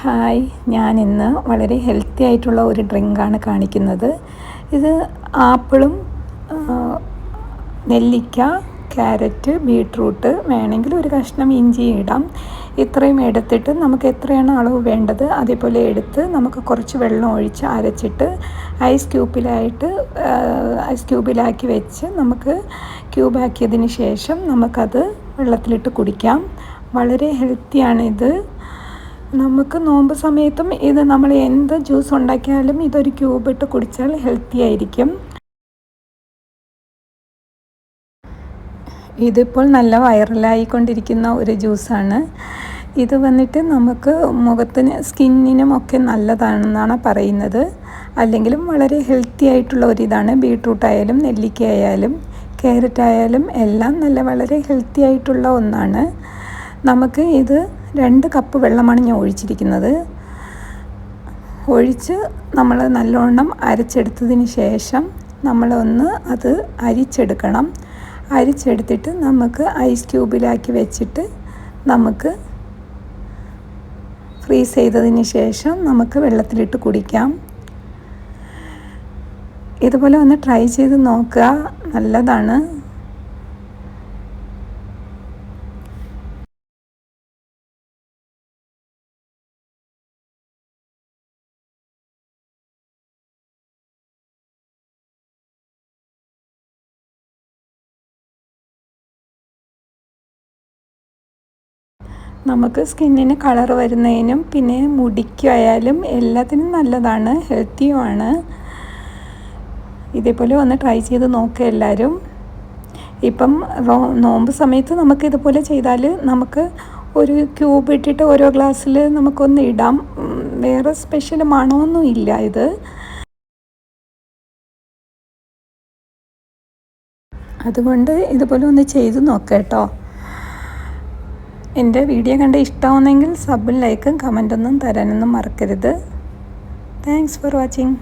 Hi ഞാൻ ഇന്ന് വളരെ ഹെൽത്തി ആയിട്ടുള്ള ഒരു ഡ്രിങ്കാണ് കാണിക്കുന്നത്. ഇത് ആപ്പിളും നെല്ലിക്ക ക്യാരറ്റ് ബീട്രൂട്ട് വേണമെങ്കിൽ ഒരു കഷ്ണം ഇഞ്ചി ഇടാം. ഇത്രയും എടുത്തിട്ട് നമുക്ക് എത്രയാണ് അളവ് വേണ്ടത്? അതേപോലെ എടുത്ത് നമുക്ക് കുറച്ച് വെള്ളം ഒഴിച്ച് അരച്ചിട്ട് ഐസ് ക്യൂബിലായിട്ട് ഐസ് ക്യൂബിലാക്കി വെച്ച് നമുക്ക് ക്യൂബാക്കിയതിന് ശേഷം നമുക്കത് വെള്ളത്തിലിട്ട് കുടിക്കാം. വളരെ ഹെൽത്തിയാണിത്. നമുക്ക് നോമ്പ് സമയത്തും ഇത് നമ്മൾ എന്ത് ജ്യൂസ് ഉണ്ടാക്കിയാലും ഇതൊരു ക്യൂബ് ഇട്ട് കുടിച്ചാൽ ഹെൽത്തി ആയിരിക്കും. ഇതിപ്പോൾ നല്ല വൈറലായിക്കൊണ്ടിരിക്കുന്ന ഒരു ജ്യൂസാണ്. ഇത് വന്നിട്ട് നമുക്ക് മുഖത്തിന് സ്കിന്നിനും ഒക്കെ നല്ലതാണെന്നാണ് പറയുന്നത്. അല്ലെങ്കിലും വളരെ ഹെൽത്തി ആയിട്ടുള്ള ഒരിതാണ് ബീട്രൂട്ട് ആയാലും നെല്ലിക്ക ആയാലും ക്യാരറ്റ് ആയാലും എല്ലാം നല്ല വളരെ ഹെൽത്തി ആയിട്ടുള്ള ഒന്നാണ്. നമുക്ക് ഇത് രണ്ട് കപ്പ് വെള്ളമാണ് ഞാൻ ഒഴിച്ചിരിക്കുന്നത്. ഒഴിച്ച് നമ്മൾ നല്ലോണം അരച്ചെടുത്തതിന് ശേഷം നമ്മളൊന്ന് അത് അരിച്ചെടുക്കണം. അരിച്ചെടുത്തിട്ട് നമുക്ക് ഐസ് ക്യൂബിലാക്കി വെച്ചിട്ട് നമുക്ക് ഫ്രീസ് ചെയ്തതിന് ശേഷം നമുക്ക് വെള്ളത്തിലിട്ട് കുടിക്കാം. ഇതുപോലെ ഒന്ന് ട്രൈ ചെയ്ത് നോക്കുക. നല്ലതാണ്. നമുക്ക് സ്കിന്നിന് കളർ വരുന്നതിനും പിന്നെ മുടിക്കായാലും എല്ലാത്തിനും നല്ലതാണ് ഹെൽത്തിയുമാണ്. ഇതേപോലെ ഒന്ന് ട്രൈ ചെയ്ത് നോക്കുക എല്ലാവരും. ഇപ്പം നോമ്പ് സമയത്ത് നമുക്ക് ഇതുപോലെ ചെയ്താൽ നമുക്ക് ഒരു ക്യൂബ് ഇട്ടിട്ട് ഓരോ ഗ്ലാസ്സിൽ നമുക്കൊന്ന് ഇടാം. വേറെ സ്പെഷ്യൽ മണമൊന്നും ഇല്ല ഇത്. അതുകൊണ്ട് ഇതുപോലെ ഒന്ന് ചെയ്ത് നോക്കാം കേട്ടോ. എന്റെ വീഡിയോ കണ്ട് ഇഷ്ടമാവുന്നെങ്കിൽ സബും ലൈക്കും കമന്റൊന്നും തരാനൊന്നും മറക്കരുത്. Thanks for watching